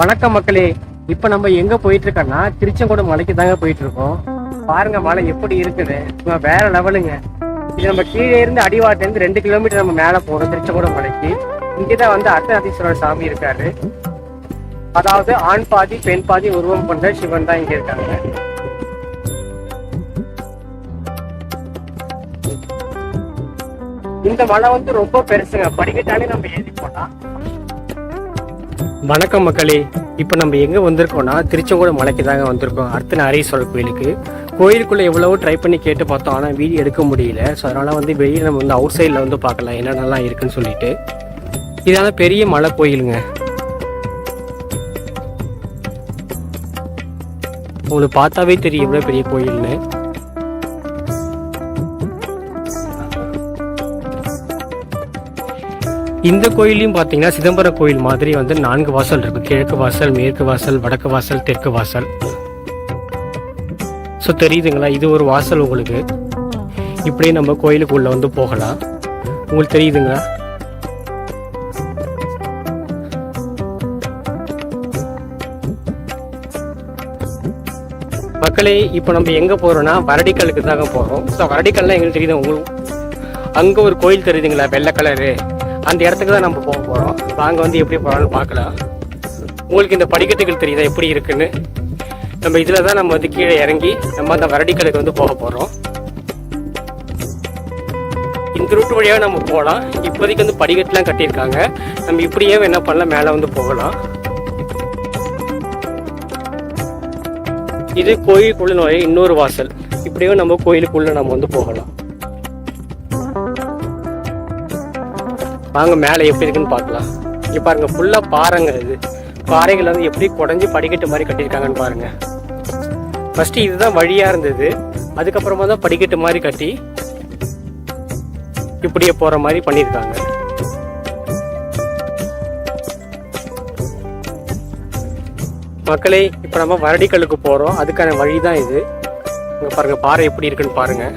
வணக்கம் மக்களே. இப்போ நம்ம எங்க போயிட்டு இருக்கோம்னா திருச்செங்கோடு மலைக்கு தாங்க போயிட்டு இருக்கோம் பாருங்க மலை எப்படி இருக்குது? வேற லெவலுங்க. இது நம்ம கீழே இருந்து அடிவாரத்துல இருந்து ரெண்டு கிலோமீட்டர் நம்ம மேல போறோம் திருச்செங்கோடு மலைக்கு. இங்கதான் வந்து அர்த்தநாதீஸ்வரர் சாமி இருக்காரு. அதாவது ஆண் பாதி பெண் பாதி உருவம் கொண்ட சிவன் தான் இங்க இருக்காங்க. இந்த மலை வந்து ரொம்ப பெருசுங்க. படிக்கட்டாலே நம்ம ஏறி போலாம் வணக்கம் மக்களே. இப்போ நம்ம எங்கே வந்திருக்கோம்னா திருச்செங்கோடு மலைக்கு தாங்க வந்திருக்கோம். அர்த்தநாரீஸ்வரர் கோயிலுக்கு. கோயிலுக்குள்ளே எவ்வளவோ ட்ரை பண்ணி கேட்டு பார்த்தோம். ஆனால் வீடியோ எடுக்க முடியல. ஸோ அதனால் வந்து வெளியே நம்ம வந்து அவுட் சைடில் வந்து பார்க்கலாம். என்னென்னலாம் இருக்குன்னு சொல்லிட்டு. இதான பெரிய மலை கோயிலுங்க. உங்களுக்கு பார்த்தாவே தெரியும் எவ்வளோ பெரிய கோயில்னு. இந்த கோயிலையும் பார்த்தீங்கன்னா சிதம்பரம் கோயில் மாதிரி வந்து நான்கு வாசல் இருக்கு. கிழக்கு வாசல் மேற்கு வாசல் வடக்கு வாசல் தெற்கு வாசல். ஸோ தெரியுதுங்களா? இது ஒரு வாசல் உங்களுக்கு. இப்படியே நம்ம கோயிலுக்குள்ள வந்து போகலாம். உங்களுக்கு தெரியுதுங்களா? மக்களே இப்போ நம்ம எங்கே போகிறோம்னா வரடிக்கலுக்கு தாங்க போகிறோம் ஸோ வரடிக்கல்லாம் எங்களுக்கு தெரியுது உங்களுக்கு? அங்கே ஒரு கோயில் தெரியுதுங்களா? வெள்ளை கலரு அந்த இடத்துக்கு தான் நம்ம போக போகிறோம் நாங்கள் வந்து எப்படி போகிறோம்னு பார்க்கலாம் உங்களுக்கு இந்த படிக்கட்டுகள் தெரியுதா? எப்படி இருக்குன்னு? நம்ம இதில் தான் நம்ம வந்து கீழே இறங்கி நம்ம அந்த வரடிக்கலுக்கு வந்து போக போகிறோம் இந்த ரூட் வழியாக நம்ம போகலாம் இப்போதைக்கு வந்து படிக்கட்டுலாம் கட்டியிருக்காங்க. நம்ம இப்படியே என்ன பண்ணலாம் மேலே வந்து போகலாம். இது கோயிலுக்குள்ள நுழைய இன்னொரு வாசல். இப்படியே நம்ம கோயிலுக்குள்ள நம்ம வந்து போகலாம். வாங்க மேலே எப்படி இருக்குன்னு பார்க்கலாம். இங்கே பாருங்கள் ஃபுல்லாக பாறைங்க இது. பாறைகள் வந்து எப்படி குடஞ்சி படிக்கட்டு மாதிரி கட்டியிருக்காங்கன்னு பாருங்கள் ஃபஸ்ட்டு இதுதான் வழியாக இருந்தது. அதுக்கப்புறமா தான் படிக்கட்டு மாதிரி கட்டி இப்படியே போகிற மாதிரி பண்ணியிருக்காங்க. மக்களே இப்போ நம்ம வரடிக்கல்லுக்கு போகிறோம் அதுக்கான வழி தான் இது. இங்கே பாருங்கள் பாறை எப்படி இருக்குன்னு பாருங்கள்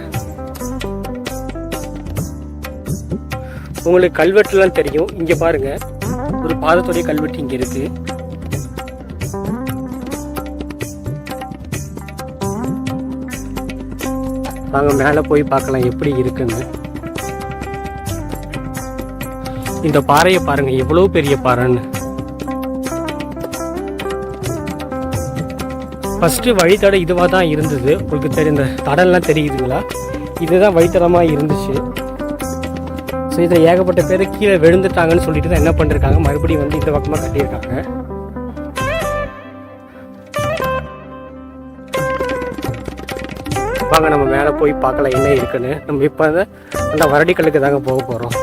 உங்களுக்கு கல்வெட்டுலாம் தெரியும். இங்க பாருங்க. ஒரு பாதத்துடைய கல்வெட்டு இங்க இருக்கு. வாங்க மேல போய் பார்க்கலாம் எப்படி இருக்குன்னு. இந்த பாறையை பாருங்க எவ்வளவு பெரிய பாறைன்னு. ஃபஸ்ட்டு வழித்தடை இதுவாக தான் இருந்தது. உங்களுக்கு தெரிந்த தடம்லாம் தெரியுதுங்களா? இதுதான் வழித்தடமாக இருந்துச்சு. ஸோ இதில் ஏகப்பட்ட பேர் கீழே விழுந்துட்டாங்கன்னு சொல்லிட்டு தான் என்ன பண்ணிருக்காங்க? மறுபடியும் வந்து இந்த பக்கமாக கட்டியிருக்காங்க. வாங்க நம்ம மேலே போய் பார்க்கலாம் என்ன இருக்குன்னு. நம்ம இப்போ அந்த வரடிக்கல்லுக்கு தாங்க போக போகிறோம்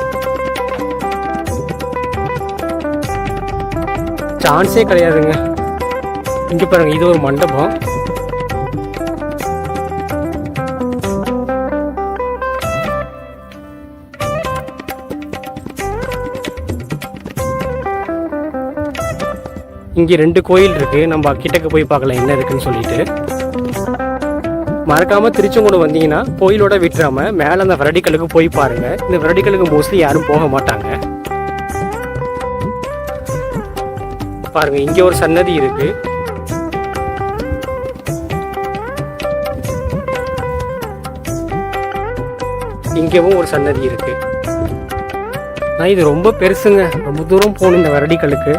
சான்ஸே கிடையாதுங்க. இங்கே பாருங்க இது ஒரு மண்டபம். இங்கே ரெண்டு கோயில் இருக்கு. நம்ம கிட்டக்க போய் பார்க்கலாம் என்ன இருக்குன்னு சொல்லிட்டு. மறக்காம திருச்செங்கோடு வந்தீங்கன்னா கோயிலோட விட்டுறாம மேல அந்த விரடிக்கலுக்கு போய் பாருங்க. இந்த விரடிக்கலுக்கு மோஸ்ட்லி யாரும் போக மாட்டாங்க. பாருங்க இங்கே ஒரு சன்னதி இருக்கு. இங்கேவும் ஒரு சன்னதி இருக்கு. நான் இது ரொம்ப பெருசுங்க. ரொம்ப தூரம் போகணும் இந்த வரடிக்கலுக்கு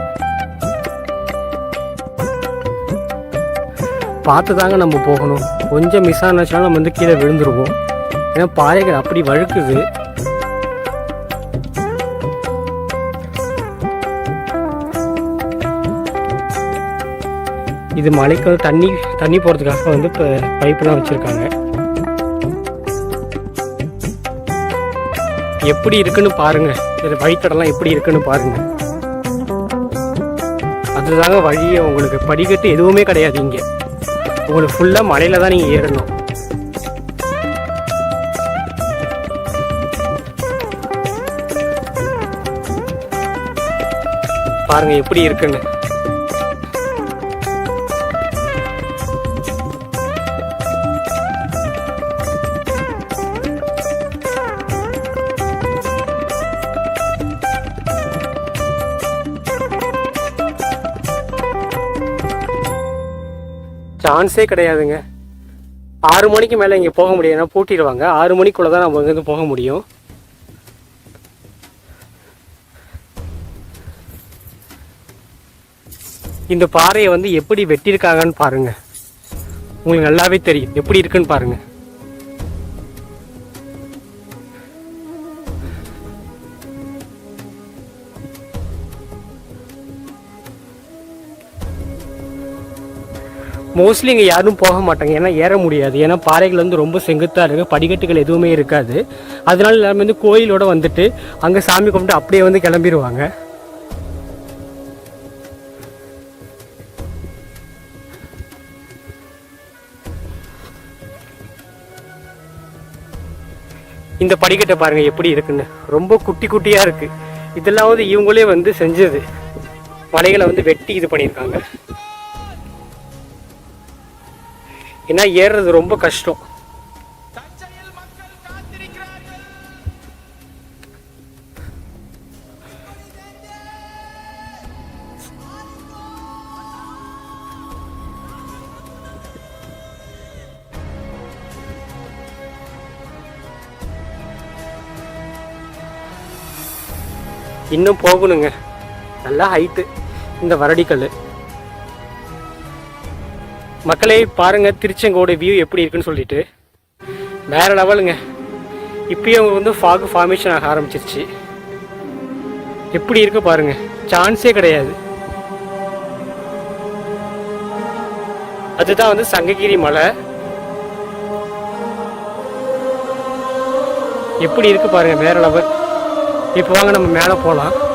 பார்த்து தாங்க நம்ம போகணும். கொஞ்சம் மிஸ் ஆனாச்சுன்னா நம்ம வந்து கீழே விழுந்துருவோம். ஏன்னா பாறைகள் அப்படி வழுக்குது. இது மலைக்கு வந்து தண்ணி தண்ணி போகிறதுக்காக வந்து இப்போ பைப்லாம் வச்சுருக்காங்க. எப்படி இருக்குன்னு பாருங்கள் இது வழித்தடம்லாம் எப்படி இருக்குன்னு பாருங்கள் அதுதாங்க வழியே உங்களுக்கு படிக்கட்டு எதுவுமே கிடையாது இங்கே. உங்களுக்கு ஃபுல்லாக மலையில் தான் நீங்கள் ஏறணும். பாருங்க எப்படி இருக்குன்னு. சான்ஸே கிடையாதுங்க. ஆறு மணிக்கு மேலே இங்கே போக முடியாது. ஏன்னா பூட்டிடுவாங்க. ஆறு மணிக்குள்ளே தான் நம்ம இங்கேருந்து போக முடியும். இந்த பாறையை வந்து எப்படி வெட்டியிருக்காங்கன்னு பாருங்க. உங்களுக்கு நல்லாவே தெரியும். எப்படி இருக்குன்னு பாருங்கள் மோஸ்ட்லி இங்கே யாரும் போக மாட்டாங்க. ஏன்னா ஏற முடியாது. ஏன்னா பாறைகள் வந்து ரொம்ப செங்குத்தாக இருக்குது படிக்கட்டுகள் எதுவுமே இருக்காது. அதனால எல்லாருமே வந்து கோயிலோட வந்துட்டு அங்கே சாமி கும்பிட்டு அப்படியே வந்து கிளம்பிடுவாங்க இந்த படிக்கட்டை பாருங்க எப்படி இருக்குன்னு. ரொம்ப குட்டி குட்டியா இருக்கு. இதெல்லாம் வந்து இவங்களே வந்து செஞ்சது. மலைகளை வந்து வெட்டி இது பண்ணியிருக்காங்க. ஏன்னா ஏறுறது ரொம்ப கஷ்டம். இன்னும் போகணுங்க. நல்லா ஹைட்டு இந்த வரடிக்கல் மக்களே பாருங்க திருச்செங்கோட வியூ எப்படி இருக்குன்னு சொல்லிட்டு. வேற லெவலுங்க. இப்பயும் அவங்க வந்து ஃபாக் ஃபார்மேஷன் ஆக ஆரம்பிச்சிருச்சு. எப்படி இருக்கு பாருங்க. சான்ஸே கிடையாது. அதுதான் வந்து சங்ககிரி மலை. எப்படி இருக்கு பாருங்க வேற லெவல். இப்போ வாங்க நம்ம மேலே போகலாம்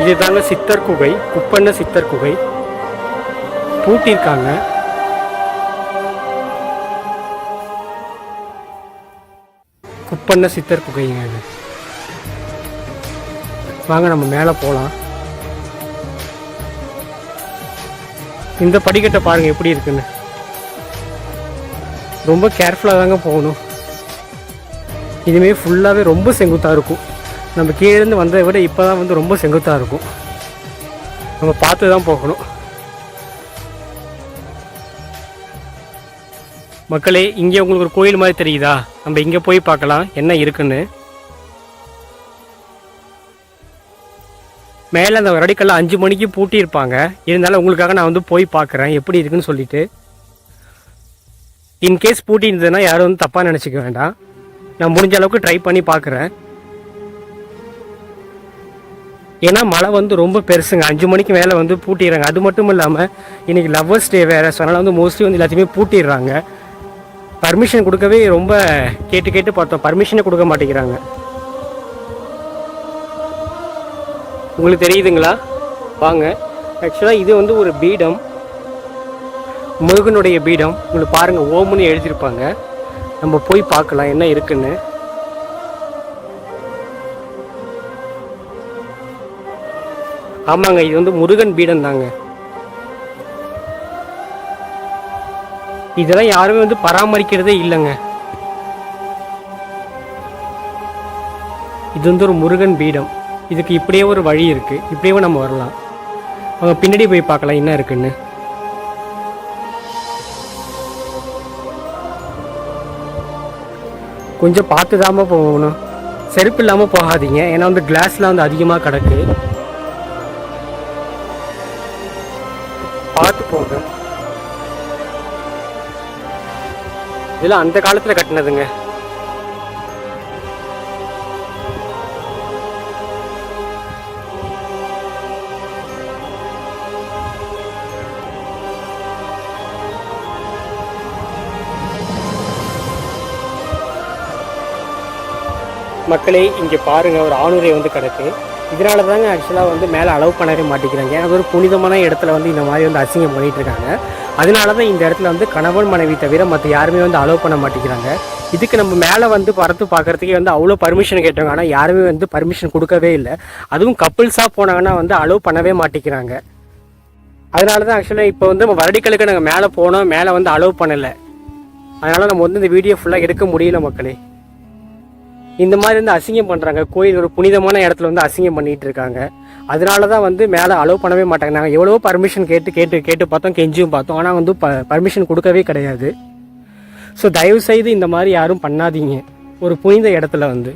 இது தாங்க சித்தர் குகை குப்பண்ண சித்தர் குகை. பூட்டியிருக்காங்க குப்பண்ண சித்தர் குகைங்க இது. வாங்க நம்ம மேலே போகலாம். இந்த படிக்கட்டை பாருங்க எப்படி இருக்குன்னு. ரொம்ப கேர்ஃபுல்லாக தாங்க போகணும். இதுமாரி ஃபுல்லாகவே ரொம்ப செங்குத்தாக இருக்கும். நம்ம கீழேருந்து வந்ததை விட இப்போ தான் வந்து ரொம்ப செங்குத்தாக இருக்கும். நம்ம பார்த்து தான் போகணும். மக்களே இங்கே உங்களுக்கு ஒரு கோயில் மாதிரி தெரியுதா? நம்ம இங்கே போய் பார்க்கலாம் என்ன இருக்குன்னு. மேலே அந்த வரடிக்கல்ல அஞ்சு மணிக்கு பூட்டி இருப்பாங்க. இருந்தாலும் உங்களுக்காக நான் வந்து போய் பார்க்குறேன் எப்படி இருக்குன்னு சொல்லிட்டு. இன்கேஸ் பூட்டி இருந்ததுன்னா யாரும் வந்து தப்பாக நினச்சிக்க வேண்டாம். நான் முடிஞ்ச அளவுக்கு ட்ரை பண்ணி பார்க்குறேன். ஏன்னா மழை வந்து ரொம்ப பெருசுங்க. அஞ்சு மணிக்கு மேலே வந்து பூட்டிடுறாங்க. அது மட்டும் இல்லாமல் இன்றைக்கி லவ்வர்ஸ் டே வேறு. ஸோ அதனால் வந்து மோஸ்ட்லி வந்து எல்லாத்தையுமே பூட்டிடுறாங்க. பர்மிஷன் கொடுக்கவே ரொம்ப கேட்டு கேட்டு பார்த்தோம். பர்மிஷனே கொடுக்க மாட்டேங்கிறாங்க. உங்களுக்கு தெரியுதுங்களா? வாங்க. ஆக்சுவலாக இது வந்து ஒரு பீடம். முருகனுடைய பீடம். உங்களுக்கு பாருங்கள் ஓமுன்னு எழுதியிருப்பாங்க. நம்ம போய் பார்க்கலாம் என்ன இருக்குன்னு. ஆமாங்க இது வந்து முருகன் பீடம் தாங்க இதெல்லாம் யாருமே வந்து பராமரிக்கிறதே இல்லைங்க. இது வந்து ஒரு முருகன் பீடம். இதுக்கு இப்படியே ஒரு வழி இருக்கு. இப்படியே நம்ம வரலாம். அவங்க பின்னாடி போய் பார்க்கலாம் என்ன இருக்குன்னு. கொஞ்சம் பார்த்து தாம போகணும். செருப்பு இல்லாமல் போகாதீங்க. ஏன்னா வந்து கிளாஸ்லாம் வந்து அதிகமாக கிடக்கு. இதெல்லாம் அந்த காலத்தில் கட்டினதுங்க. மக்களே இங்கே பாருங்க ஒரு ஆணுரை வந்து கிடக்கு. இதனால தாங்க ஆக்சுவலாக வந்து மேலே அலோவ் பண்ணவே மாட்டேங்கிறாங்க. ஏன்னா அது ஒரு புனிதமான இடத்துல வந்து இந்த மாதிரி வந்து அசிங்கம் பண்ணிட்டு இருக்காங்க. அதனால தான் இந்த இடத்துல வந்து கணவன் மனைவி தவிர மற்ற யாருமே வந்து அலோவ் பண்ண மாட்டேங்கிறாங்க. இதுக்கு நம்ம மேலே வந்து பறத்து பார்க்கறதுக்கே வந்து அவ்வளோ பர்மிஷன் கேட்டாங்க ஆனால் யாருமே வந்து பர்மிஷன் கொடுக்கவே இல்லை. அதுவும் கப்புள்ஸாக போனாங்கன்னா வந்து அலோவ் பண்ணவே மாட்டேங்கிறாங்க. அதனால தான் ஆக்சுவலாக இப்போ வந்து நம்ம வரடிக்கலுக்கு நாங்கள் மேலே போனோம். மேலே வந்து அலோவ் பண்ணலை. அதனால நம்ம வந்து இந்த வீடியோ ஃபுல்லாக எடுக்க முடியல மக்களே. இந்த மாதிரி வந்து அசிங்கம் பண்ணுறாங்க கோயில் ஒரு புனிதமான இடத்துல வந்து அசிங்கம் பண்ணிட்டு இருக்காங்க. அதனால தான் வந்து மேலே அலோவ் பண்ணவே மாட்டாங்க. நாங்கள் எவ்வளவோ பர்மிஷன் கேட்டு கேட்டு கேட்டு பார்த்தோம் கெஞ்சியும் பார்த்தோம். ஆனால் வந்து ப பர்மிஷன் கொடுக்கவே கிடையாது. ஸோ தயவு செய்து இந்த மாதிரி யாரும் பண்ணாதீங்க. ஒரு புனித இடத்துல வந்து.